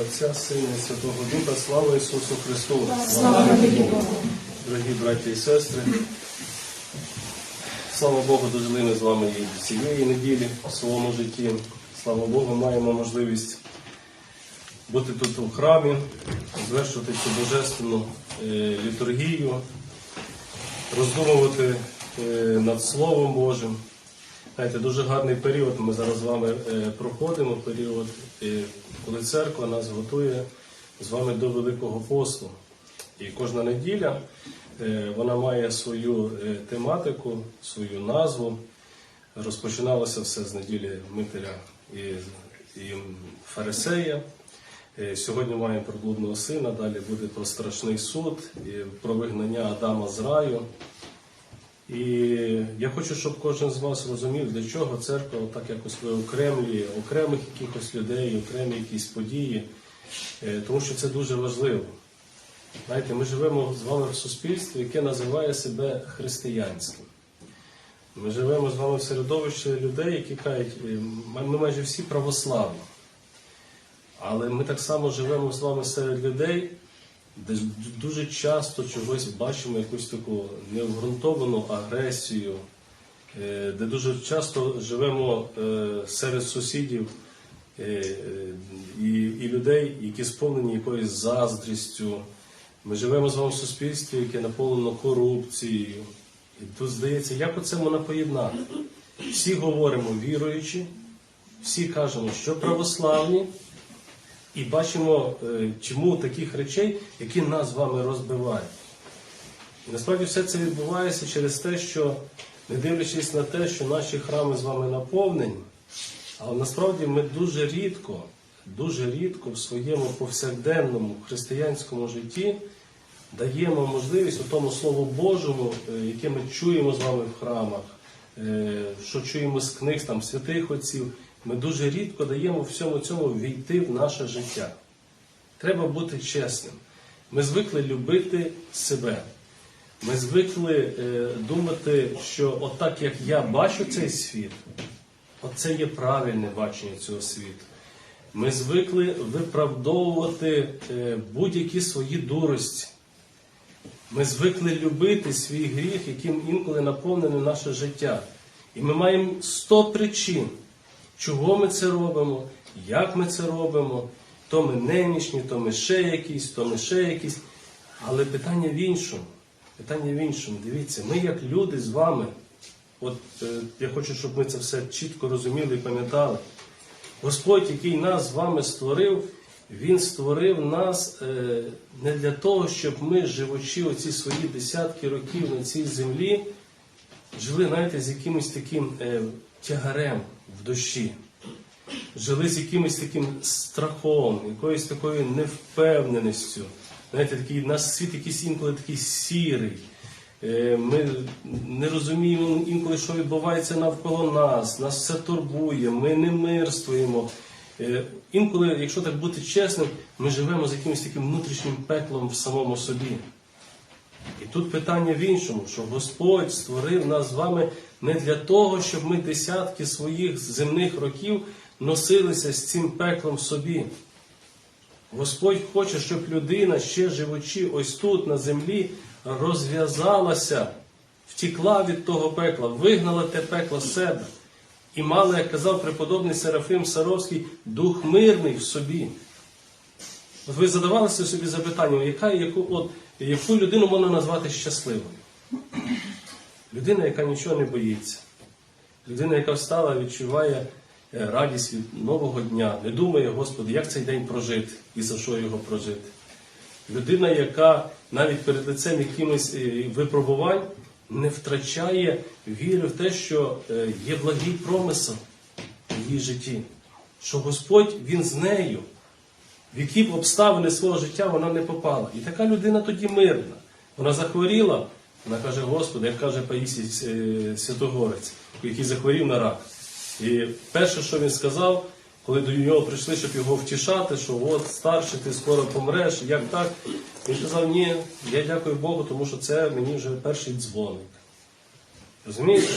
Отця, Сина Святого Духа, слава Ісусу Христу! Слава Богу. Дорогі браті і сестри, слава Богу, дожили ми з вами і цієї неділі в своєму житті. Слава Богу, маємо можливість бути тут у храмі, звершувати цю божественну е, літургію, роздумувати е, над Словом Божим. Знаєте, дуже гарний період ми зараз з вами е, проходимо, період, коли церква нас готує з вами до Великого посту. І кожна неділя вона має свою е, тематику, свою назву. Розпочиналося все з неділі Митаря і, і Фарисея. Е, Сьогодні маємо про блудного сина, далі буде про страшний суд, про вигнання Адама з раю. І я хочу, щоб кожен з вас розумів, для чого церква так якось виокремлює окремих якихось людей, окремі якісь події, Е, тому що це дуже важливо. Знаєте, ми живемо з вами в суспільстві, яке називає себе християнським. Ми живемо з вами в середовищі людей, які кажуть, е, ми майже всі православні. Але ми так само живемо з вами серед людей, де дуже часто чогось бачимо якусь таку необґрунтовану агресію, е, де дуже часто живемо е, серед сусідів і людей, які сповнені якоюсь заздрістю. Ми живемо з вами в суспільстві, яке наповнено корупцією. І тут здається, як оце можна поєднати? Всі говоримо віруючи, всі кажемо, що православні, і бачимо е, чому таких речей, які нас з вами розбивають. І насправді все це відбувається через те, що не дивлячись на те, що наші храми з вами наповнені, але насправді ми дуже рідко, дуже рідко в своєму повсякденному християнському житті даємо можливість у тому Слову Божому, е, яке ми чуємо з вами в храмах, е, що чуємо з книг там, святих отців, ми дуже рідко даємо всьому цьому війти в наше життя. Треба бути чесним. Ми звикли любити себе. Ми звикли е, думати, що отак, як я бачу цей світ, оце є правильне бачення цього світу. Ми звикли виправдовувати будь-які свої дурості. Ми звикли любити свій гріх, яким інколи наповнене наше життя. І ми маємо 100 причин, чого ми це робимо, як ми це робимо. То ми немічні, то ми ще якісь, то ми ще якісь. Але питання в іншому. Питання в іншому. Дивіться, ми як люди з вами, от е, я хочу, щоб ми це все чітко розуміли і пам'ятали. Господь, який нас з вами створив, Він створив нас е, не для того, щоб ми, живучи оці свої десятки років на цій землі, жили, знаєте, з якимось таким е, тягарем в душі. Жили з якимось таким страхом, якоюсь такою невпевненістю. Знаєте, такий наш світ якийсь інколи такий сірий. Е, Ми не розуміємо інколи, що відбувається навколо нас, нас все турбує, ми не мирствуємо. Е, Інколи, якщо так бути чесним, ми живемо з якимось таким внутрішнім пеклом в самому собі. І тут питання в іншому, що Господь створив нас з вами не для того, щоб ми десятки своїх земних років носилися з цим пеклом в собі. Господь хоче, щоб людина, ще живучи ось тут, на землі, розв'язалася, втікла від того пекла, вигнала те пекло з себе. І мала, як казав преподобний Серафим Саровський, дух мирний в собі. От ви задавалися собі запитанням, яка, яку, от, яку людину можна назвати щасливою? Людина, яка нічого не боїться. Людина, яка встала, відчуває е, радість від нового дня, не думає, Господи, як цей день прожити і за що його прожити. Людина, яка навіть перед лицем якимось е, випробувань не втрачає віри в те, що е, є благий промисел в її житті, що Господь Він з нею, в які б обставини свого життя вона не попала. І така людина тоді мирна. Вона захворіла, вона каже, Господи, як каже Паїсій е, Святогорець, який захворів на рак. І перше, що він сказав, коли до нього прийшли, щоб його втішати, що от старший, ти скоро помреш, як так? Він сказав, ні, я дякую Богу, тому що це мені вже перший дзвоник. Розумієте?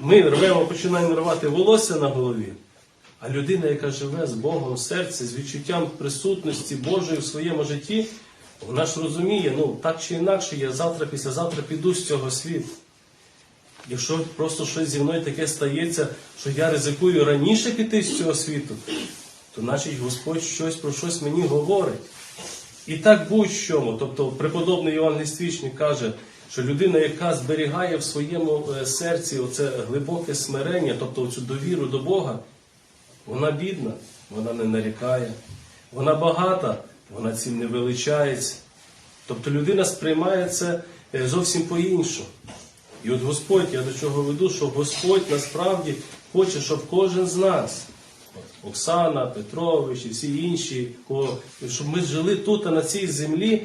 Ми рвемо, починаємо рвати волосся на голові, а людина, яка живе з Богом в серці, з відчуттям присутності Божої в своєму житті, вона ж розуміє, ну так чи інакше, я завтра, післязавтра піду з цього світу. Якщо просто щось зі мною таке стається, що я ризикую раніше піти з цього світу, то значить Господь щось про щось мені говорить. І так будь-чому. Тобто преподобний Іван Ліствічник каже, що людина, яка зберігає в своєму е, серці оце глибоке смирення, тобто цю довіру до Бога, вона бідна, вона не нарікає, вона багата, вона цим не величається. Тобто людина сприймає це е, зовсім по-іншому. І от Господь, я до чого веду, що Господь насправді хоче, щоб кожен з нас, Оксана, Петрович і всі інші, щоб ми жили тут, на цій землі,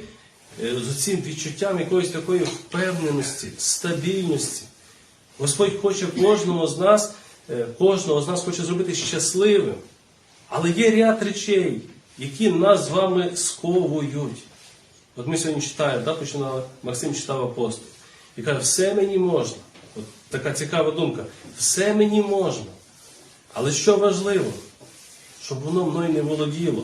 е, з цим відчуттям якоїсь такої впевненості, стабільності. Господь хоче кожному з нас, е, кожного з нас хоче зробити щасливим. Але є ряд речей, які нас з вами сковують. От ми сьогодні читаємо, да, починали, Максим читав апостол. І каже, все мені можна. От така цікава думка. Все мені можна. Але що важливо? Щоб воно мною не володіло.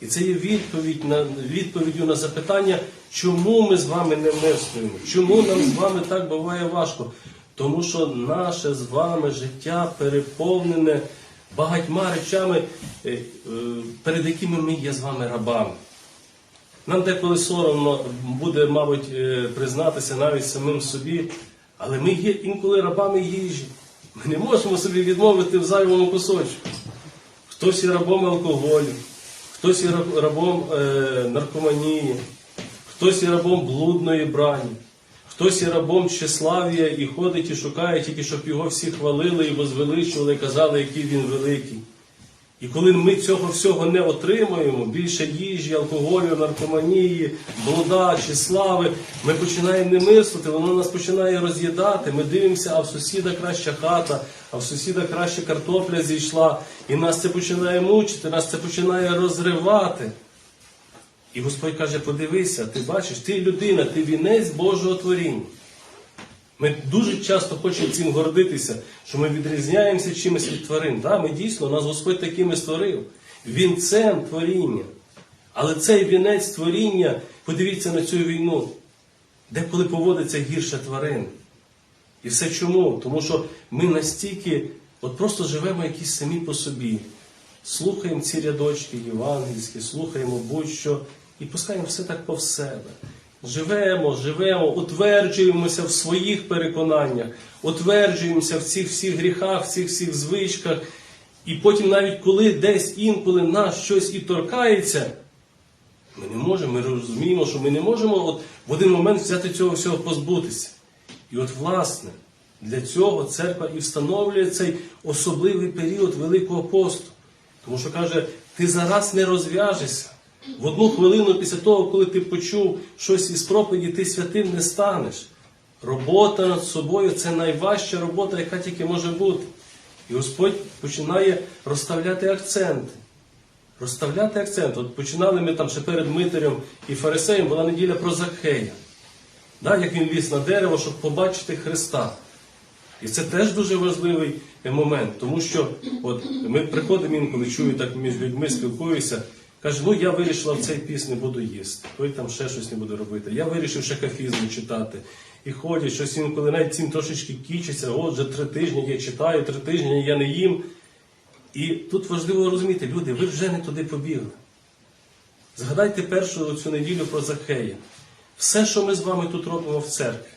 І це є відповідь на, відповіддю на запитання, чому ми з вами не мислуємо, чому нам з вами так буває важко. Тому що наше з вами життя переповнене багатьма речами, е, е, перед якими ми є з вами рабами. Нам деколи соромно буде, мабуть, е, признатися навіть самим собі, але ми є інколи рабами їжі. Ми не можемо собі відмовити в зайвому кусочку. Хтось є рабом алкоголю, хтось є рабом е, наркоманії, хтось є рабом блудної брані, хтось є рабом тщеславія і ходить і шукає тільки, щоб його всі хвалили і возвеличували, і казали, який він великий. І коли ми цього всього не отримуємо, більше їжі, алкоголю, наркоманії, блуда чи слави, ми починаємо не мислити, воно нас починає роз'їдати. Ми дивимося, а в сусіда краща хата, а в сусіда краще картопля зійшла. І нас це починає мучити, нас це починає розривати. І Господь каже: подивися, ти бачиш, ти людина, ти вінець Божого творіння. Ми дуже часто хочемо цим гордитися, що ми відрізняємося чимось від тварин. Да, ми дійсно, нас Господь такими створив. Вінцем творіння. Але цей вінець творіння, подивіться на цю війну, деколи поводиться гірше тварин. І все чому? Тому що ми настільки от просто живемо якісь самі по собі. Слухаємо ці рядочки євангельські, слухаємо будь-що і пускаємо все так по себе. Живемо, живемо, утверджуємося в своїх переконаннях, утверджуємося в цих всіх гріхах, в цих всіх звичках. І потім, навіть коли десь інколи нас щось і торкається, ми не можемо, ми розуміємо, що ми не можемо от в один момент взяти цього всього позбутися. І от, власне, для цього церква і встановлює цей особливий період Великого посту. Тому що каже, ти зараз не розв'яжешся. В одну хвилину після того, коли ти почув щось із проповіді, ти святим не станеш. Робота над собою це найважча робота, яка тільки може бути. І Господь починає розставляти акценти. Розставляти акценти. От починали ми там ще перед Митарем і Фарисеєм, була неділя про Закхея. Да, як він ліз на дерево, щоб побачити Христа. І це теж дуже важливий момент, тому що от ми приходимо інколи чую, так між людьми спілкуюся. Каже, ну я вирішила в цей піс не буду їсти, той там ще щось не буде робити. Я вирішив ще кафізм читати. І ходять, щось інколи навіть цим трошечки кічиться, от вже три тижні я читаю, три тижні я не їм. І тут важливо розуміти, люди, ви вже не туди побігли. Згадайте першу цю неділю про Захея. Все, що ми з вами тут робимо в церкві,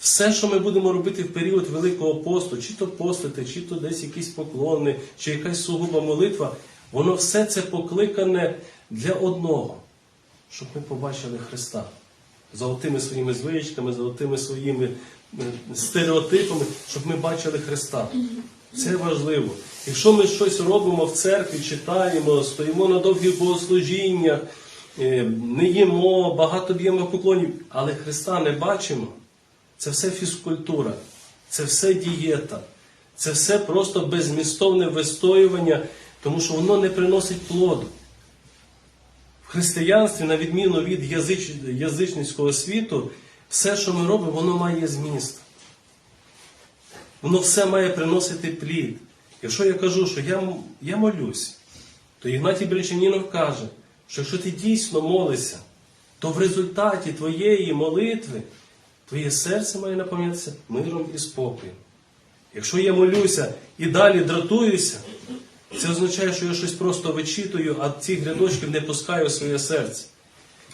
все, що ми будемо робити в період Великого посту, чи то постити, чи то десь якісь поклони, чи якась сугуба молитва, воно все це покликане для одного, щоб ми побачили Христа. Золотими своїми звичками, золотими своїми е, стереотипами, щоб ми бачили Христа. Це важливо. Якщо ми щось робимо в церкві, читаємо, стоїмо на довгих богослужіннях, е, не їмо, багато б'ємо поклонів, але Христа не бачимо, це все фізкультура, це все дієта, Це все просто безмістовне вистоювання, тому що воно не приносить плоду. В християнстві, на відміну від язич... язичницького світу, все, що ми робимо, воно має зміст. Воно все має приносити плід. Якщо я кажу, що я, я молюсь, то Ігнатій Бречанінов каже, що якщо ти дійсно молишся, то в результаті твоєї молитви твоє серце має наповнятися миром і спокоєм. Якщо я молюся і далі дратуюся, це означає, що я щось просто вичитую, а цих рядочків не пускаю в своє серце.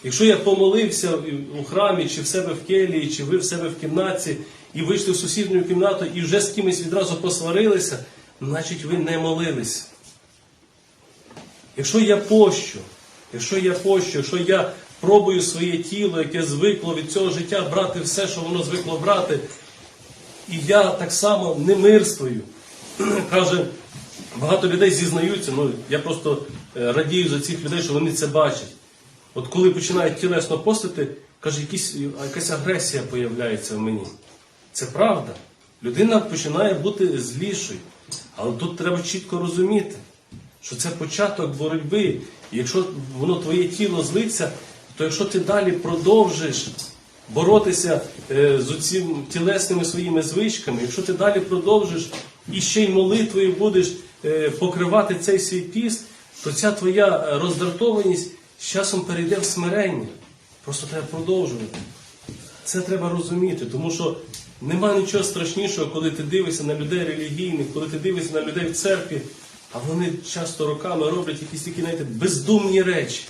Якщо я помолився у храмі, чи в себе в келії, чи ви в себе в кімнаті, і вийшли в сусідню кімнату і вже з кимось відразу посварилися, значить ви не молилися. Якщо я пощу, якщо я пощу, якщо я пробую своє тіло, яке звикло від цього життя брати все, що воно звикло брати, і я так само не мирствую. Каже, багато людей зізнаються, ну я просто е, радію за цих людей, що вони це бачать. От коли починають тілесно постити, каже, якісь, якась агресія появляється в мені. Це правда. Людина починає бути злішою. Але тут треба чітко розуміти, що це початок боротьби. І якщо воно твоє тіло злиться, то якщо ти далі продовжиш боротися е, з цими тілесними своїми звичками, якщо ти далі продовжиш і ще й молитвою будеш покривати цей свій піст, то ця твоя роздратованість з часом перейде в смирення. Просто треба продовжувати. Це треба розуміти, тому що нема нічого страшнішого, коли ти дивишся на людей релігійних, коли ти дивишся на людей в церкві, а вони часто роками роблять якісь такі, знаєте, бездумні речі.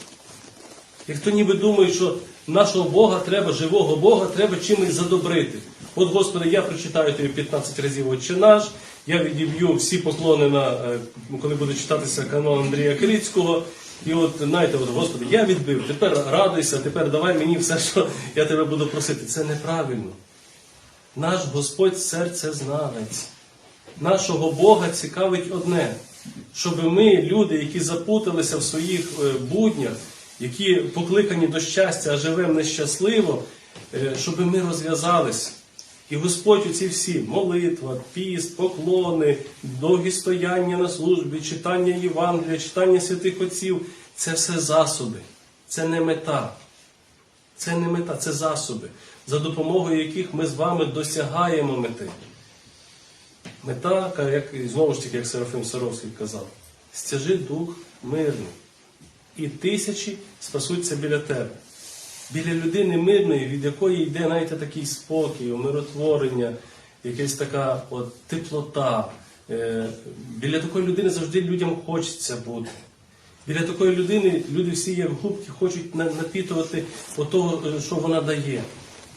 Як то ніби думають, що нашого Бога треба, живого Бога, треба чимось задобрити. От, Господи, я прочитаю тобі 15 разів Отче наш, я відіб'ю всі поклони на, е, коли буде читатися канон Андрія Крицького. І от, знаєте, от, Господи, я відбив, тепер радуйся, тепер давай мені все, що я тебе буду просити. Це неправильно. Наш Господь серце знавець. Нашого Бога цікавить одне, щоб ми, люди, які запуталися в своїх е, буднях, які покликані до щастя, а живемо нещасливо, е, щоб ми розв'язалися. І Господь у ці всі молитва, піст, поклони, довгі стояння на службі, читання Євангелія, читання святих отців це все засоби, це не мета. Це не мета, це засоби, за допомогою яких ми з вами досягаємо мети. Мета, як знову ж таки, як Серафим Саровський казав, стяжи дух мирний, і тисячі спасуться біля тебе. Біля людини мирної, від якої йде знаєте, такий спокій, умиротворення, якась така от, теплота. Е, біля такої людини завжди людям хочеться бути. Біля такої людини люди всі, як губки, хочуть на- напітувати того, що вона дає.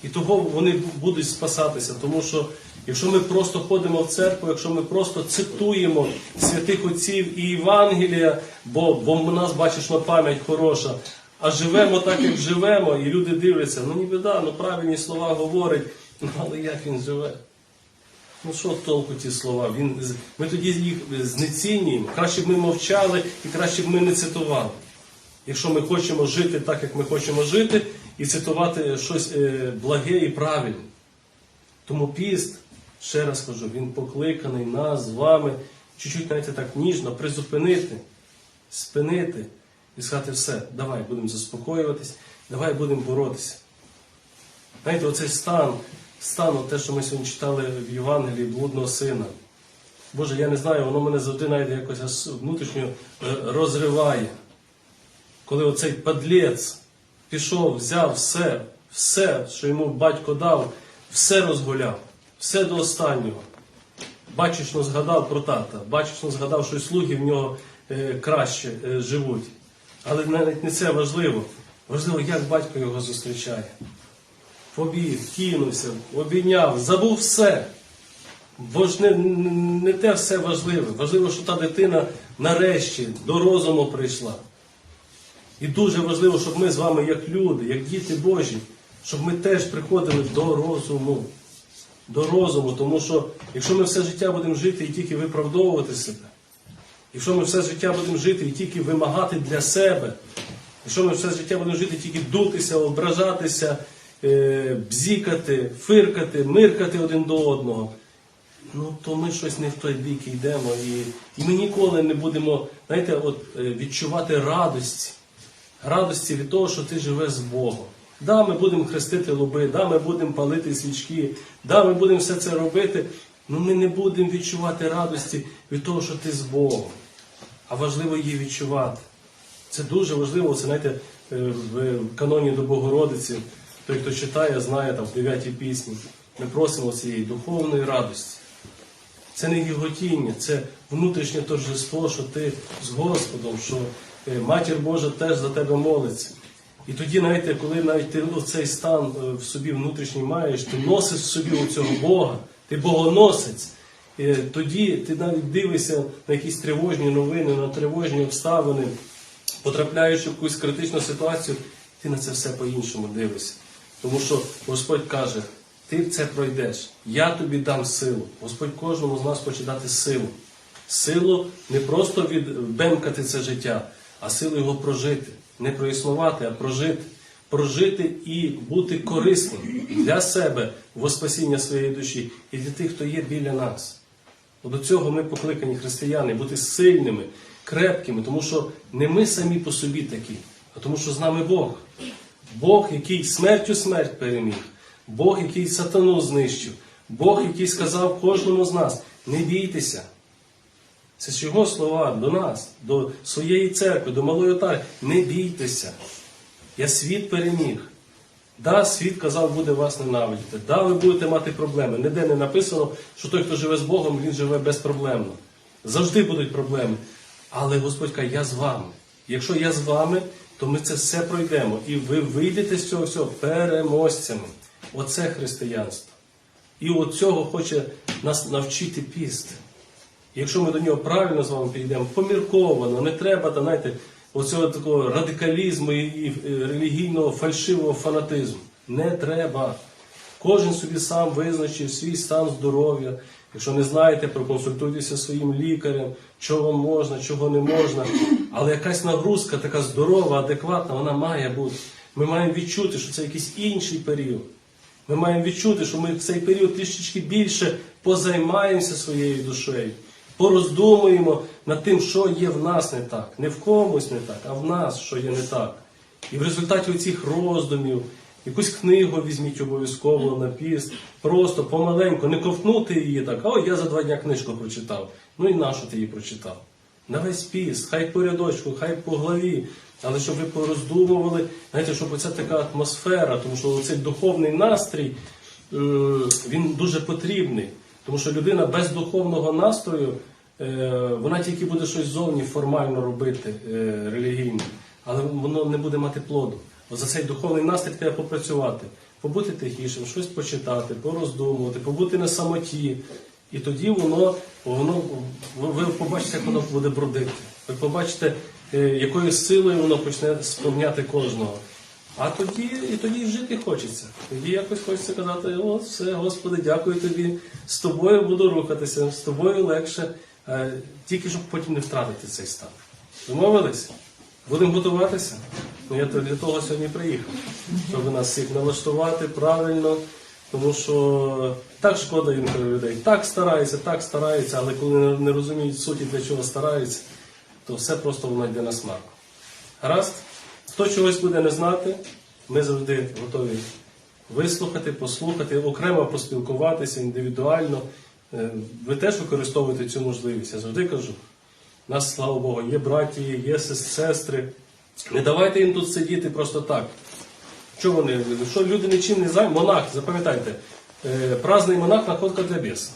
І того вони будуть спасатися. Тому що якщо ми просто ходимо в церкву, якщо ми просто цитуємо святих отців і Євангелія, бо, бо в нас, бачиш, на пам'ять хороша, а живемо так, як живемо, і люди дивляться, ну ніби да, ну правильні слова говорить, ну але як він живе? Ну що толку ті слова? Він, ми тоді їх знецінюємо. Краще б ми мовчали і краще б ми не цитували. Якщо ми хочемо жити так, як ми хочемо жити, і цитувати щось е, благе і правильне. Тому піст, ще раз кажу, він покликаний нас з вами чуть-чуть, знаєте, так ніжно призупинити, спинити і сказати все, давай будемо заспокоюватись, давай будемо боротися. Знаєте, оцей стан, стан, те, що ми сьогодні читали в Євангелії блудного сина. Боже, я не знаю, воно мене завжди навіть якось внутрішньо е, розриває. Коли оцей падлець пішов, взяв все, все, що йому батько дав, все розгуляв, все до останнього. Бачиш, згадав про тата, бачиш, згадав, що слуги в нього е, краще е, живуть. Але навіть не це важливо. Важливо, як батько його зустрічає. Побіг, кинувся, обійняв, забув все. Бо ж не, не те все важливе. Важливо, що та дитина нарешті до розуму прийшла. І дуже важливо, щоб ми з вами, як люди, як діти Божі, щоб ми теж приходили до розуму. До розуму, тому що якщо ми все життя будемо жити і тільки виправдовувати себе, якщо ми все життя будемо жити і тільки вимагати для себе, якщо ми все життя будемо жити тільки дутися, ображатися, е, бзікати, фиркати, миркати один до одного, ну то ми щось не в той бік йдемо. І, і ми ніколи не будемо, знаєте, от, е, відчувати радості. Радості від того, що ти живеш з Богом. Да, ми будемо хрестити лоби, да, ми будемо палити свічки, да, ми будемо все це робити, але ми не будемо відчувати радості від того, що ти з Богом. А важливо її відчувати. Це дуже важливо, це знаєте, е, в каноні до Богородиці, той, хто читає, знає там в 9 пісні. Ми просимо цієї духовної радості. Це не гіготіння, це внутрішнє торжество, що ти з Господом, що е, Матір Божа теж за тебе молиться. І тоді, знаєте, коли навіть ти цей стан е, в собі внутрішній маєш, ти носиш в собі у цього Бога, ти богоносець. Тоді ти навіть дивишся на якісь тривожні новини, на тривожні обставини, потрапляєш в якусь критичну ситуацію, ти на це все по-іншому дивишся. Тому що Господь каже, ти це пройдеш, я тобі дам силу. Господь кожному з нас хоче дати силу. Силу не просто відбемкати це життя, а силу його прожити. Не проіснувати, а прожити. Прожити і бути корисним для себе во своєї душі і для тих, хто є біля нас. До цього ми покликані християни бути сильними, крепкими, тому що не ми самі по собі такі, а тому, що з нами Бог. Бог, який смертю смерть переміг, Бог, який сатану знищив, Бог, який сказав кожному з нас: не бійтеся. Це його слова до нас, до своєї церкви, до малої отари. Не бійтеся. Я світ переміг. Да, світ казав, буде вас ненавидіти. Да, ви будете мати проблеми. Ніде не написано, що той, хто живе з Богом, він живе безпроблемно. Завжди будуть проблеми. Але Господь каже, я з вами. Якщо я з вами, то ми це все пройдемо. І ви вийдете з цього всього переможцями. Оце християнство. І от цього хоче нас навчити піст. Якщо ми до нього правильно з вами підійдемо, помірковано, не треба та, знаєте, оцього такого радикалізму і, релігійного фальшивого фанатизму. Не треба. Кожен собі сам визначив свій стан здоров'я. Якщо не знаєте, проконсультуйтеся своїм лікарем, чого можна, чого не можна. Але якась нагрузка така здорова, адекватна, вона має бути. Ми маємо відчути, що це якийсь інший період. Ми маємо відчути, що ми в цей період трішечки більше позаймаємося своєю душею, пороздумуємо над тим, що є в нас не так. Не в комусь не так, а в нас, що є не так. І в результаті цих роздумів, якусь книгу візьміть обов'язково на піст, просто помаленьку, не ковтнути її так, о, я за два дня книжку прочитав. Ну і нащо ти її прочитав? На весь піст, хай по рядочку, хай по главі. Але щоб ви пороздумували, знаєте, щоб оця така атмосфера, тому що цей духовний настрій, е, він дуже потрібний. Тому що людина без духовного настрою, вона тільки буде щось зовні формально робити е, релігійно, але воно не буде мати плоду. От за цей духовний настрій треба попрацювати, побути тихішим, щось почитати, пороздумувати, побути на самоті. І тоді воно, воно ви побачите, як воно буде бродити. Ви побачите, е, якою силою воно почне сповняти кожного. А тоді і тоді жити хочеться. Тоді якось хочеться казати, о, все, Господи, дякую тобі. З тобою буду рухатися, з тобою легше, е, тільки щоб потім не втратити цей стан. Домовились? Будемо готуватися. Ну, я для того сьогодні приїхав, щоб нас всіх налаштувати правильно. Тому що так шкода інколи людей. Так стараються, так стараються, але коли не- розуміють суті, для чого стараються, то все просто воно йде на смарку. Гаразд? Хто чогось буде не знати, ми завжди готові вислухати, послухати, окремо поспілкуватися індивідуально. Е, Ви теж використовуєте цю можливість. Я завжди кажу. У нас, слава Богу, є браті, є сестри. Не давайте їм тут сидіти просто так. Що вони? Що люди нічим не займаються? Монах, запам'ятайте, е, праздний монах находка для біса.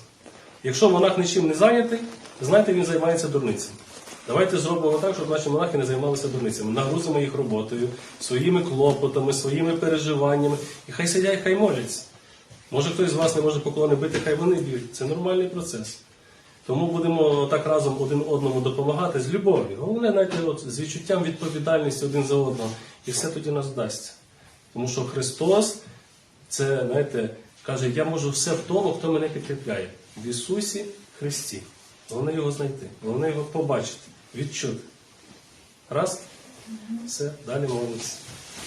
Якщо монах нічим не зайнятий, знаєте, він займається дурницями. Давайте зробимо так, щоб наші монахи не займалися дурницями. Нагрузимо їх роботою, своїми клопотами, своїми переживаннями. І хай сидять, хай моляться. Може хтось з вас не може поклони бити, хай вони б'ють. Це нормальний процес. Тому будемо так разом один одному допомагати з любов'ю. Головне, знаєте, от, з відчуттям відповідальності один за одного. І все тоді нас вдасться. Тому що Христос, це, знаєте, каже, я можу все в тому, хто мене підкріпляє. В Ісусі Христі. Головне його знайти, головне його побачити, відчути. Раз, все, далі молимося.